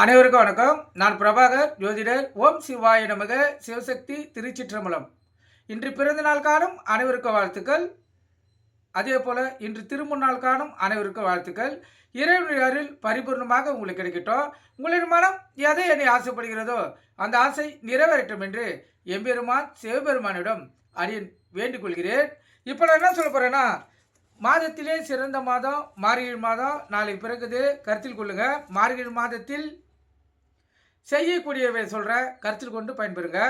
அனைவருக்கும் வணக்கம். நான் பிரபாகர் ஜோதிடர் ஓம் சிவாய நமக சிவசக்தி திருச்சிற்றம்பலம். இன்று பிறந்த நாள் காணும் அனைவருக்கும் வாழ்த்துக்கள். அதே போல இன்று திருமுன்னாள் காணும் அனைவருக்கும் வாழ்த்துக்கள். இறைவனுடைய பரிபூர்ணமாக உங்களுக்கு கிடைக்கட்டும். உங்களின் மனம் எதை என்னை ஆசைப்படுகிறதோ அந்த ஆசை நிறைவேறட்டும் என்று எம்பெருமான் சிவபெருமானிடம் அடியன் வேண்டிக் கொள்கிறேன். இப்போ நான் என்ன சொல்ல போகிறேன்னா மாதத்திலே சிறந்த மாதம் மார்கழி மாதம் நாளை பிறகுது கருத்தில் கொள்ளுங்கள் மார்கழி மாதத்தில் செய்யக்கூடியவை சொல்கிற கருத்தில் கொண்டு பயன்பெறுங்க.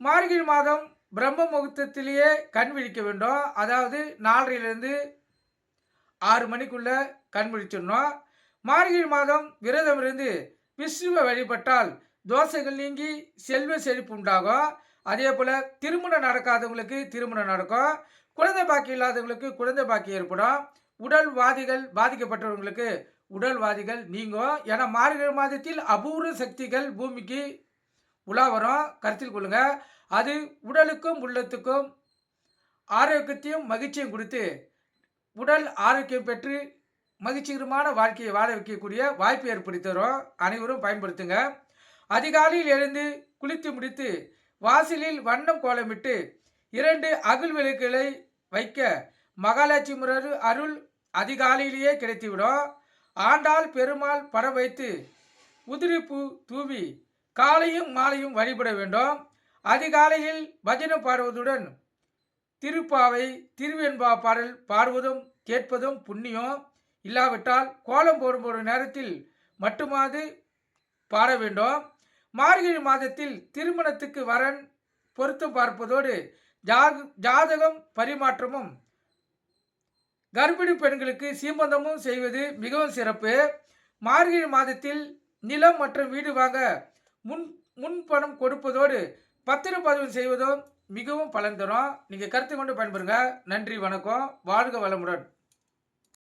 மார்கழி மாதம் பிரம்ம முகூர்த்தத்திலேயே கண் விழிக்க வேண்டும். அதாவது நாலரையிலேருந்து ஆறு மணிக்குள்ளே கண் விழிச்சிடணும். மார்கழி மாதம் விரதம் இருந்து விஷ்ணுவை வழிபட்டால் தோசைகள் நீங்கி செல்வ செழிப்பு உண்டாகும். அதே போல் திருமணம் நடக்காதவங்களுக்கு திருமணம் நடக்கும். குழந்தை பாக்கி இல்லாதவங்களுக்கு குழந்தை பாக்கி ஏற்படும். உடல் வாதிகள் பாதிக்கப்பட்டவங்களுக்கு உடல்வாதிகள் நீங்கும் ஏன்னா மார்கழி மாதத்தில் அபூர்வ சக்திகள் பூமிக்கு உலா வரும். கருத்தில் கொள்ளுங்க. அது உடலுக்கும் உள்ளத்துக்கும் ஆரோக்கியத்தையும் மகிழ்ச்சியும் கொடுத்து உடல் ஆரோக்கியம் பெற்று மகிழ்ச்சிகரமான வாழ்க்கையை வாழ வைக்கக்கூடிய வாய்ப்பு ஏற்படுத்தி தரும். அனைவரும் பயன்படுத்துங்க. அதிகாலையில் எழுந்து குளித்து முடித்து வாசலில் வண்ணம் கோலமிட்டு இரண்டு அகுல் விளக்குகளை வைக்க மகாலட்சுமி அருள் அதிகாலையிலேயே கிடைத்துவிடும். ஆண்டாள் பெருமாள் படம் வைத்து உதிரிப்பூ தூவி காலையும் மாலையும் வழிபட வேண்டும். அதிகாலையில் பஜனை பாடுவதுடன் திருப்பாவை திருவெண்பா பாடல் பாடுவதும் கேட்பதும் புண்ணியம். இல்லாவிட்டால் கோலம் போடும் ஒரு நேரத்தில் மட்டுமாது பாட வேண்டும். மார்கழி மாதத்தில் திருமணத்துக்கு வரன் பொருத்தம் பார்ப்பதோடு ஜாக ஜாதகம் பரிமாற்றமும் கர்ப்பிணி பெண்களுக்கு சீமந்தமும் செய்வது மிகவும் சிறப்பு. மார்கழி மாதத்தில் நிலம் மற்றும் வீடு வாங்க முன் முன்பணம் கொடுப்பதோடு பத்திர பதிவு செய்வதும் மிகவும் பலன் தரும். நீங்கள் கருத்து கொண்டு பயன்பெறுங்க. நன்றி வணக்கம். வாழ்க வளமுடன்.